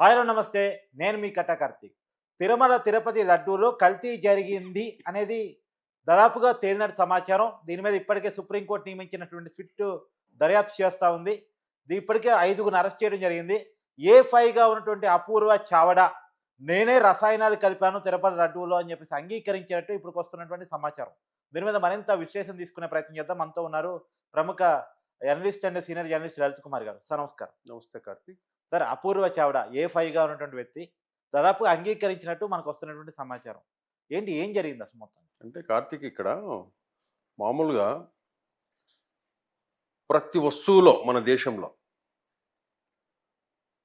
హాయ్లో నమస్తే. నేను మీ కట్ట కార్తీక్. తిరుమల తిరుపతి లడ్డూలో కల్తీ జరిగింది అనేది దాదాపుగా తేలినట్టు సమాచారం. దీని మీద ఇప్పటికే సుప్రీంకోర్టు నియమించినటువంటి స్విట్ దర్యాప్తు చేస్తూ ఉంది. ఇప్పటికే ఐదుగురు అరెస్ట్ చేయడం జరిగింది. ఏ ఫైవ్గా ఉన్నటువంటి అపూర్వ చావడ నేనే రసాయనాలు కలిపాను తిరుపతి లడ్డూలో అని చెప్పేసి అంగీకరించినట్టు ఇప్పుడు వస్తున్నటువంటి సమాచారం. దీని మీద మరింత విశ్లేషణ తీసుకునే ప్రయత్నం చేద్దాం. మనతో ఉన్నారు ప్రముఖ journalist and senior journalist Lalit Kumar గారు. సార్ నమస్కారం. నమస్తే కార్తీక్. సార్ అపూర్వ చావడ ఏ ఫైవ్గా ఉన్నటువంటి వ్యక్తి దాదాపు అంగీకరించినట్టు మనకు వస్తున్నటువంటి సమాచారం. ఏంటి? ఏం జరిగింది అసలు మొత్తం? అంటే కార్తీక్ ఇక్కడ మామూలుగా ప్రతి వస్తువులో మన దేశంలో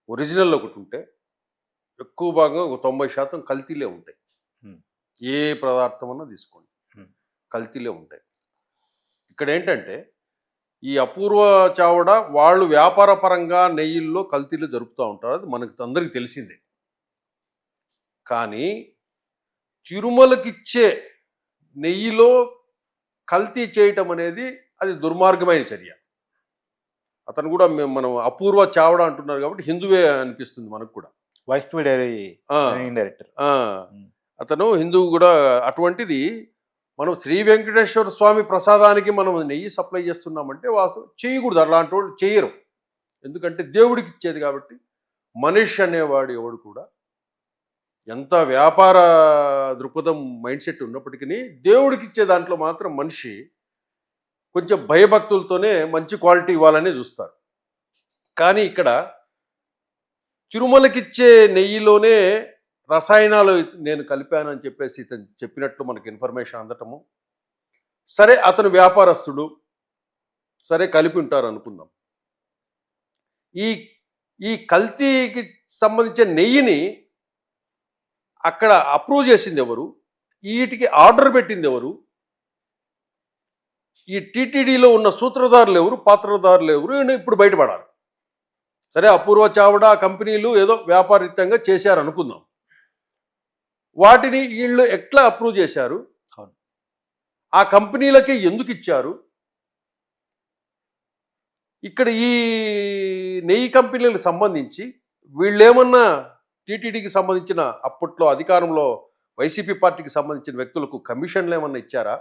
ఒరిజినల్ ఒకటి ఉంటే ఎక్కువ భాగం ఒక తొంభై శాతం కల్తీలే ఉంటాయి. ఏ పదార్థం అన్నా తీసుకోండి. కల్తీలే ఉంటాయి. ఇక్కడ ఏంటంటే ఈ అపూర్వ చావడ వాళ్ళు వ్యాపార పరంగా నెయ్యిల్లో కల్తీలు జరుపుతూ ఉంటారు. అది మనకు అందరికీ తెలిసిందే. కానీ తిరుమలకిచ్చే నెయ్యిలో కల్తీ చేయటం అనేది అది దుర్మార్గమైన చర్య. అతను కూడా మేము మనం అపూర్వ చావడ అంటున్నారు కాబట్టి హిందువే అనిపిస్తుంది మనకు కూడా. Vice director. అతను హిందువు కూడా అటువంటిది మనం శ్రీ వెంకటేశ్వర స్వామి ప్రసాదానికి మనం నెయ్యి సప్లై చేస్తున్నామంటే వాస్తవం చేయకూడదు. అలాంటి వాళ్ళు చేయరు. ఎందుకంటే దేవుడికి ఇచ్చేది కాబట్టి మనిషి అనేవాడు ఎవడు కూడా ఎంత వ్యాపార దృక్పథం మైండ్ సెట్ ఉన్నప్పటికీ దేవుడికి ఇచ్చే దాంట్లో మాత్రం మనిషి కొంచెం భయభక్తులతోనే మంచి క్వాలిటీ ఇవ్వాలని చూస్తారు. కానీ ఇక్కడ తిరుమలకిచ్చే నెయ్యిలోనే రసాయనాలు నేను కలిపానని చెప్పేసి ఇతను చెప్పినట్లు మనకి ఇన్ఫర్మేషన్ అందటము. సరే అతను వ్యాపారస్తుడు. సరే కలిపి ఉంటారు అనుకుందాం. ఈ ఈ కల్తీకి సంబంధించిన నెయ్యిని అక్కడ అప్రూవ్ చేసింది ఎవరు? వీటికి ఆర్డర్ పెట్టింది ఎవరు? ఈ టీటీడీలో ఉన్న సూత్రధారులు ఎవరు? పాత్రధారులు ఎవరు? ఇప్పుడు బయటపడాలి. సరే అపూర్వ చావడా కంపెనీలు ఏదో వ్యాపారయుతంగా చేశారు అనుకుందాం వాటిని వీళ్ళు ఎట్లా అప్రూవ్ చేశారు. ఆ కంపెనీలకి ఎందుకు ఇచ్చారు? ఇక్కడ ఈ నెయ్యి కంపెనీలకు సంబంధించి వీళ్ళేమన్నా టీటీడీకి సంబంధించిన అప్పట్లో అధికారంలో వైసీపీ పార్టీకి సంబంధించిన వ్యక్తులకు కమిషన్లు ఏమన్నా ఇచ్చారా?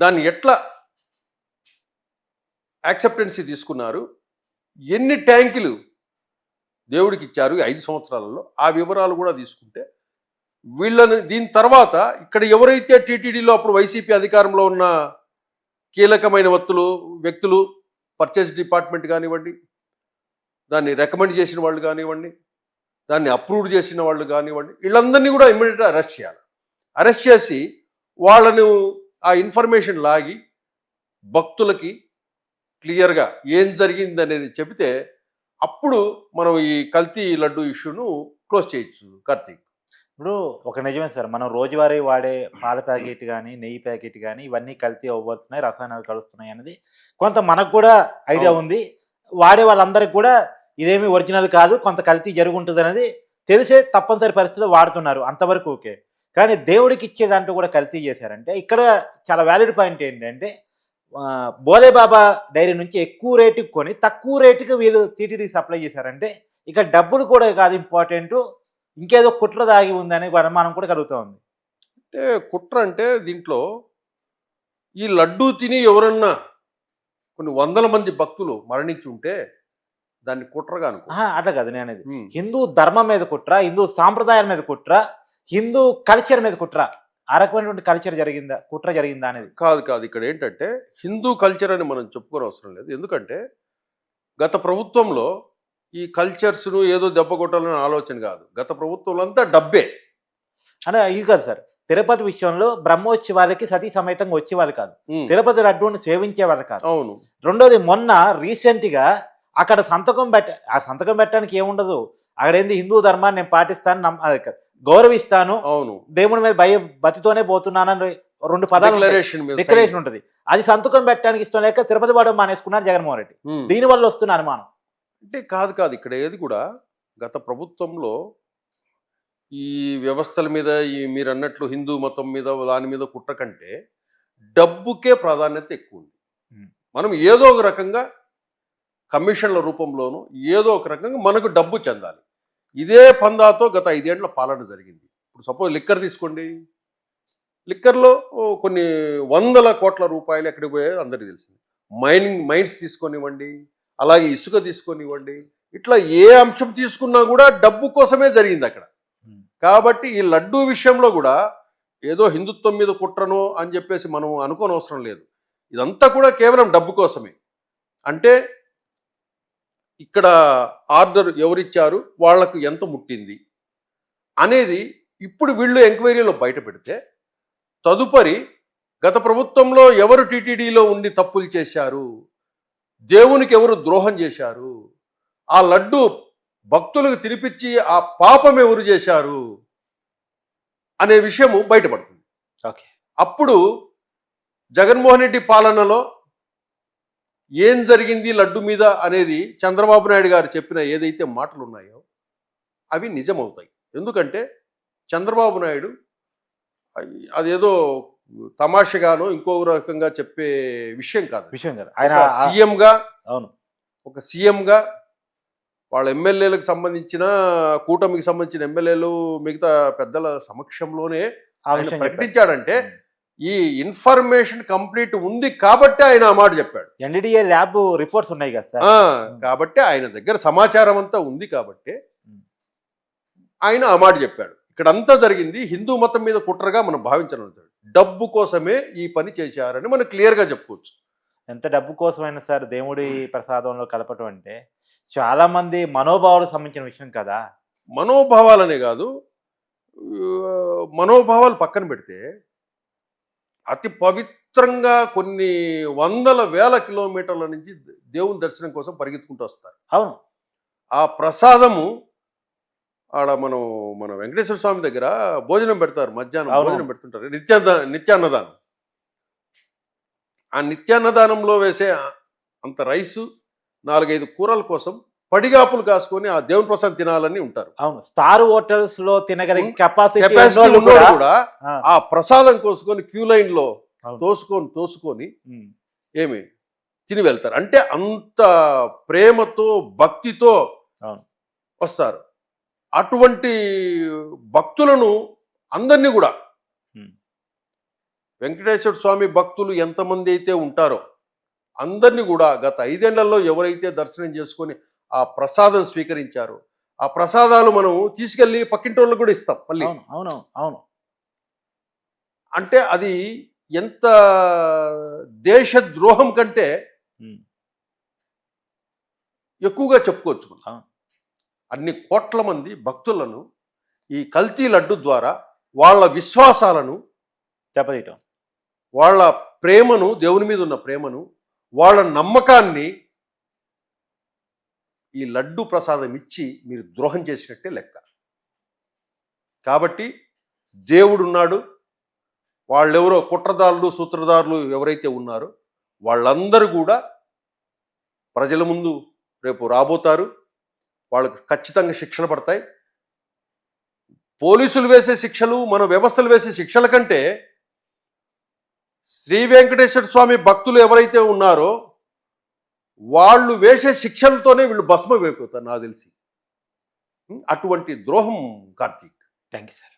దాన్ని ఎట్లా యాక్సెప్టెన్సీ తీసుకున్నారు? ఎన్ని ట్యాంకులు దేవుడికి ఇచ్చారు ఐదు సంవత్సరాలలో. ఆ వివరాలు కూడా తీసుకుంటే వీళ్ళని దీని తర్వాత ఇక్కడ ఎవరైతే టీటీడీలో అప్పుడు వైసీపీ అధికారంలో ఉన్న కీలకమైన వత్తులు వ్యక్తులు పర్చేస్ డిపార్ట్మెంట్ కానివ్వండి దాన్ని రికమెండ్ చేసిన వాళ్ళు కానివ్వండి దాన్ని అప్రూవ్ చేసిన వాళ్ళు కానివ్వండి వీళ్ళందరినీ కూడా ఇమ్మీడియట్గా అరెస్ట్ చేయాలి. అరెస్ట్ చేసి వాళ్ళను ఆ ఇన్ఫర్మేషన్ లాగి భక్తులకి క్లియర్గా ఏం జరిగింది అనేది చెబితే అప్పుడు మనం ఈ కల్తీ లడ్డు ఇష్యూను క్లోజ్ చేయొచ్చు కార్తీక్. ఇప్పుడు ఒక నిజమే సార్ మనం రోజువారీ వాడే పాల ప్యాకెట్ కానీ నెయ్యి ప్యాకెట్ కానీ ఇవన్నీ కల్తీ అవ్వబోతున్నాయి రసాయనాలు కలుస్తున్నాయి అనేది కొంత మనకు కూడా ఐడియా. ఉంది. వాడే వాళ్ళందరికీ కూడా ఇదేమి ఒరిజినల్ కాదు కొంత కల్తీ జరుగుంటుంది అనేది తెలిసే తప్పనిసరి పరిస్థితిలో వాడుతున్నారు అంతవరకు ఓకే. కానీ దేవుడికి ఇచ్చే దాంట్లో కూడా కల్తీ చేశారంటే ఇక్కడ చాలా వ్యాలిడ్ పాయింట్ ఏంటంటే ఆ, బోలే బాబా డైరీ నుంచి ఎక్కువ రేటుకి కొని తక్కువ రేటుకి వీళ్ళు టీటీడీ సప్లై చేశారంటే ఇక డబ్బులు కూడా కాదు ఇంపార్టెంట్ ఇంకేదో కుట్ర దాగి ఉందనే అనుమానం కూడా కలుగుతూ ఉంది. అంటే కుట్ర అంటే దీంట్లో ఈ లడ్డు తిని ఎవరన్నా కొన్ని వందల మంది భక్తులు మరణించి ఉంటే దాన్ని కుట్రగా అనుకో. అట్లా కాదు నేను. హిందూ ధర్మం మీద కుట్ర హిందూ సాంప్రదాయాల మీద కుట్ర హిందూ కల్చర్ మీద కుట్ర. ఆ రకమైనటువంటి కల్చర్ జరిగిందా? కుట్ర జరిగిందా అనేది? కాదు కాదు. ఇక్కడ ఏంటంటే హిందూ కల్చర్ అని మనం చెప్పుకోని అవసరం లేదు. ఎందుకంటే గత ప్రభుత్వంలో ఈ కల్చర్స్ను ఏదో దెబ్బ కొట్టాలని ఆలోచన కాదు. గత ప్రభుత్వంలో అంతా డబ్బే. అంటే ఇది కాదు సార్. తిరుపతి విషయంలో బ్రహ్మోత్సవాలకి సతీ సమేతంగా వచ్చేవాళ్ళు కాదు. తిరుపతి లడ్డూని సేవించే వాళ్ళు కాదు. అవును. రెండోది మొన్న రీసెంట్గా అక్కడ సంతకం పెట్ట ఆ సంతకం పెట్టడానికి ఏముండదు? అక్కడ ఏంది హిందూ ధర్మాన్ని నేను పాటిస్తాను నమ్మ- గౌరవిస్తాను అవును. దేవుడి మీద భయ భక్తితోనే పోతున్నానని రెండు పదాలు. డిక్లరేషన్ ఉంటుంది. అది సంతకం పెట్టడానికి ఇష్టం లేక తిరుపతి వాడు మానేసుకున్నారు జగన్మోహన్ రెడ్డి. దీని వల్ల వస్తున్న అనుమానం. అంటే కాదు కాదు. ఇక్కడ ఏది కూడా గత ప్రభుత్వంలో ఈ వ్యవస్థల మీద ఈ మీరు అన్నట్లు హిందూ మతం మీద దాని మీద కుట్ర కంటే డబ్బుకే ప్రాధాన్యత ఎక్కువ ఉంది. మనం ఏదో ఒక రకంగా కమిషన్ల రూపంలోనూ ఏదో ఒక రకంగా మనకు డబ్బు చెందాలి. ఇదే పందాతో గత ఐదేండ్ల పాలన జరిగింది. ఇప్పుడు సపోజ్ లిక్కర్ తీసుకోండి. లిక్కర్లో కొన్ని వందల కోట్ల రూపాయలు ఎక్కడికి పోయాయో అందరికీ తెలిసింది. మైనింగ్ మైన్స్ తీసుకొనివ్వండి అలాగే ఇసుక తీసుకొనివ్వండి. ఇట్లా ఏ అంశం తీసుకున్నా కూడా డబ్బు కోసమే జరిగింది అక్కడ. కాబట్టి ఈ లడ్డూ విషయంలో కూడా ఏదో హిందుత్వం మీద కుట్రనో అని చెప్పేసి మనం అనుకోని అవసరం లేదు. ఇదంతా కూడా కేవలం డబ్బు కోసమే. అంటే ఇక్కడ ఆర్డర్ ఎవరిచ్చారు? వాళ్ళకు ఎంత ముట్టింది? అనేది ఇప్పుడు వీళ్ళు ఎంక్వైరీలో బయట పెడితే తదుపరి గత ప్రభుత్వంలో ఎవరు టీటీడీలో ఉండి తప్పులు చేశారు? దేవునికి ఎవరు ద్రోహం చేశారు? ఆ లడ్డు భక్తులకు తినిపించి ఆ పాపం ఎవరు చేశారు? అనే విషయము బయటపడుతుంది. ఓకే. అప్పుడు జగన్మోహన్ రెడ్డి పాలనలో ఏం జరిగింది లడ్డు మీద అనేది చంద్రబాబు నాయుడు గారు చెప్పిన ఏదైతే మాటలు ఉన్నాయో అవి నిజమవుతాయి. ఎందుకంటే చంద్రబాబు నాయుడు అదేదో తమాషగానో ఇంకో రకంగా చెప్పే విషయం కాదు. విషయం కదా. ఆయన సీఎంగా అవును. ఒక సీఎంగా వాళ్ళ ఎమ్మెల్యేలకు సంబంధించిన కూటమికి సంబంధించిన ఎమ్మెల్యేలు మిగతా పెద్దల సమక్షంలోనే ఆయన ప్రకటించాడంటే ఈ ఇన్ఫర్మేషన్ కంప్లీట్ ఉంది కాబట్టి ఆయన ఆ మాట చెప్పాడు. ఎన్డీఏ ల్యాబ్ రిపోర్ట్స్ ఉన్నాయి కదా సార్? కాబట్టి ఆయన దగ్గర సమాచారం అంతా ఉంది కాబట్టి. ఆయన ఆ మాట చెప్పాడు. ఇక్కడ అంతా జరిగింది హిందూ మతం మీద కుట్రగా మనం లేదు. డబ్బు కోసమే ఈ పని చేశారని మనం క్లియర్గా చెప్పుకోవచ్చు. ఎంత డబ్బు కోసమైనా సార్ దేవుడి ప్రసాదంలో కలపటం అంటే చాలా మంది మనోభావాలకు సంబంధించిన విషయం కదా. మనోభావాలనే కాదు మనోభావాలు పక్కన పెడితే అతి పవిత్రంగా కొన్ని వందల వేల కిలోమీటర్ల నుంచి దేవుని దర్శనం కోసం పరిగెత్తుకుంటూ వస్తారు. అవును. ఆ ప్రసాదము ఆడ మనం మన వెంకటేశ్వర స్వామి దగ్గర భోజనం పెడతారు. మధ్యాహ్నం. భోజనం పెడుతుంటారు. నిత్యాన్న నిత్యాన్నదానం. ఆ నిత్యాన్నదానంలో వేసే అంత రైసు నాలుగైదు కూరల కోసం పడిగాపులు కాసుకొని ఆ దేవుని ప్రసాదం తినాలని ఉంటారు అవును స్టార్ హోటల్స్లో తినగలిగే కెపాసిటీ కూడా ఆ. ప్రసాదం కోసుకొని క్యూ లైన్లో. తోసుకొని తోసుకొని ఏమి తిని వెళ్తారు అంటే అంత ప్రేమతో భక్తితో. వస్తారు అటువంటి భక్తులను అందరినీ కూడా. వెంకటేశ్వర స్వామి భక్తులు ఎంతమంది అయితే ఉంటారో అందరినీ కూడా గత ఐదేళ్ళలో ఎవరైతే దర్శనం చేసుకొని ఆ ప్రసాదం స్వీకరించారో. ఆ ప్రసాదాలు మనం తీసుకెళ్ళి పక్కింటోళ్ళకు కూడా ఇస్తాం మళ్ళీ. అవును అవును అంటే అది ఎంత దేశ ద్రోహం కంటే ఎక్కువగా చెప్పుకోవచ్చు మనం. అన్ని కోట్ల మంది భక్తులను ఈ కల్తీ లడ్డు ద్వారా వాళ్ళ విశ్వాసాలను దెబ్బతీయటం వాళ్ళ ప్రేమను దేవుని మీద ఉన్న ప్రేమను వాళ్ళ నమ్మకాన్ని ఈ లడ్డు ప్రసాదం ఇచ్చి మీరు ద్రోహం చేసినట్టే లెక్క. కాబట్టి దేవుడున్నాడు వాళ్ళెవరో కుట్రదారులు సూత్రధారులు ఎవరైతే ఉన్నారో వాళ్ళందరూ కూడా ప్రజల ముందు రేపు రాబోతారు. వాళ్ళకి ఖచ్చితంగా శిక్షలు పడతాయి. పోలీసులు వేసే శిక్షలు మన వ్యవస్థలు వేసే శిక్షల కంటే శ్రీ వెంకటేశ్వర స్వామి భక్తులు ఎవరైతే ఉన్నారో వాళ్ళు వేసే శిక్షలతోనే వీళ్ళు భస్మ అయిపోతారు నాకు తెలిసి. అటువంటి ద్రోహం కార్తీక్. Thank you sir.